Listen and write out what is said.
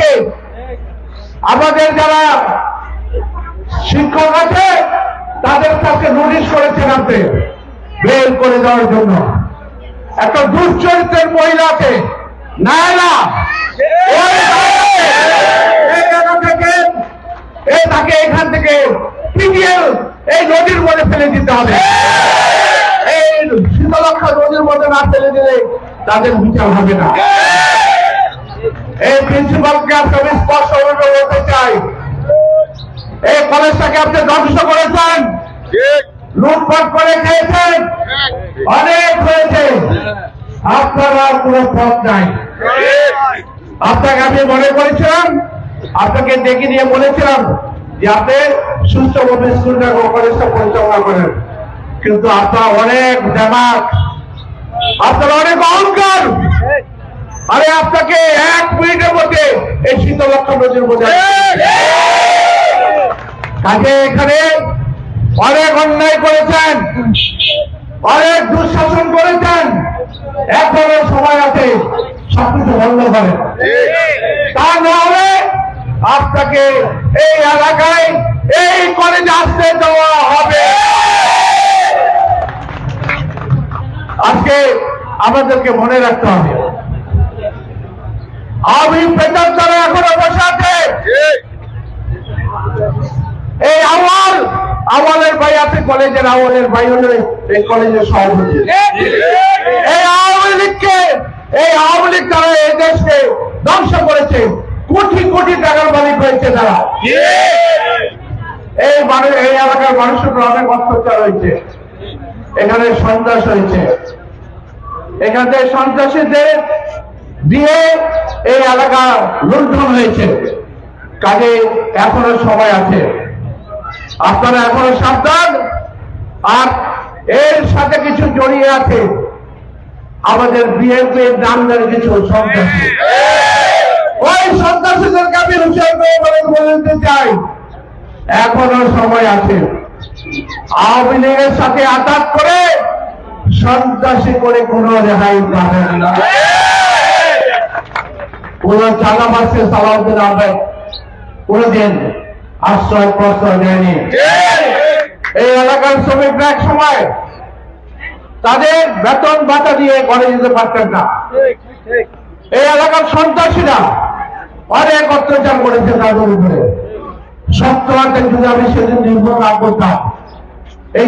আজকে আমাদের যারা শিক্ষক আছে, তাদের কাছে নোটিশ করেছেন আপনি, বের করে দেওয়ার জন্য। একটা দুশ্চরিত্রের মহিলাকে না তাকে এখান থেকে এই নদীর মধ্যে ফেলে দিতে হবে। এই শীতলক্ষা নদীর মধ্যে না ফেলে দিলে তাদের বিচার হবে না। এই প্রিন্সিপালকে আপনি আমি স্পষ্টভাবে বলতে চাই। এই কলেজটাকে আপনি ধ্বংস করেছেন। লুটপাট করে খেয়েছেন। অনেক হয়েছে। আপনার আর কোনো পথ নাই। আপনাকে আমি মনে করেছিলাম আপনাকে ডেকে নিয়ে বলেছিলাম যে আপনি সুস্থভাবে স্কুলটা কলেজটা পরিচালনা করেন। কিন্তু আপনার অনেক দেমাক আপনার অনেক অহংকার। আরে আপনাকে এক মিনিটের মধ্যে এই শীতলক্ষা নদীর মধ্যে কাজে এখানে অনেক অন্যায় করেছেন অনেক দুঃশাসন করেছেন। এখনও সময় আছে সবকিছু বন্ধ করেন তা না হলে আপনাকে এই এলাকায় এই কলেজে আসতে দেওয়া হবে। আজকে আমাদেরকে মনে রাখতে হবে আমি পেটার দ্বারা এখনও বসে আছে। এই আওয়াল আওয়ালের ভাই আছে কলেজের আওয়ালের ভাই হলো এই কলেজের সভাপতি। এই আওয়ামী লীগকে, এই আওয়ামী লীগ তারা এই দেশকে ধ্বংস করেছে। কোটি কোটি টাকার মালিক হয়েছে তারা। এই মানুষ এই এলাকার মানুষের অনেক অত্যাচার হয়েছে। এখানে সন্ত্রাস হয়েছে। এখান সন্ত্রাসীদের দিয়ে এই এলাকা লুণ্ঠন হয়েছে। কাজে এখনও সময় আছে। আপনারা এখনও সাবধান। আর এর সাথে কিছু জড়িয়ে আছে। আমাদের বিএনপির নামদারি কিছু সন্ত্রাসী। ওই সন্ত্রাসীদেরকে আমি হুঁশিয়ার করে বলে বলে চাই। এখনও সময় আছে। আওয়ামী লীগের সাথে আঘাত করে সন্ত্রাসী করে কোনো রেহাই পাবেন না। কোন চালাবাসকে সালাউদ্দিন আহমেদ কোনদিন আশ্রয় প্রশ্রয় দেয়নি। এই এলাকার শ্রমিকরা এক সময় তাদের বেতন ভাতা দিয়ে ঘরে যেতে পারতেন না। এই এলাকার সন্ত্রাসীরা অনেক অত্যাচার করেছে তাদের উপরে। সত্য যদি আমি সেদিন নির্ভর না করতাম এই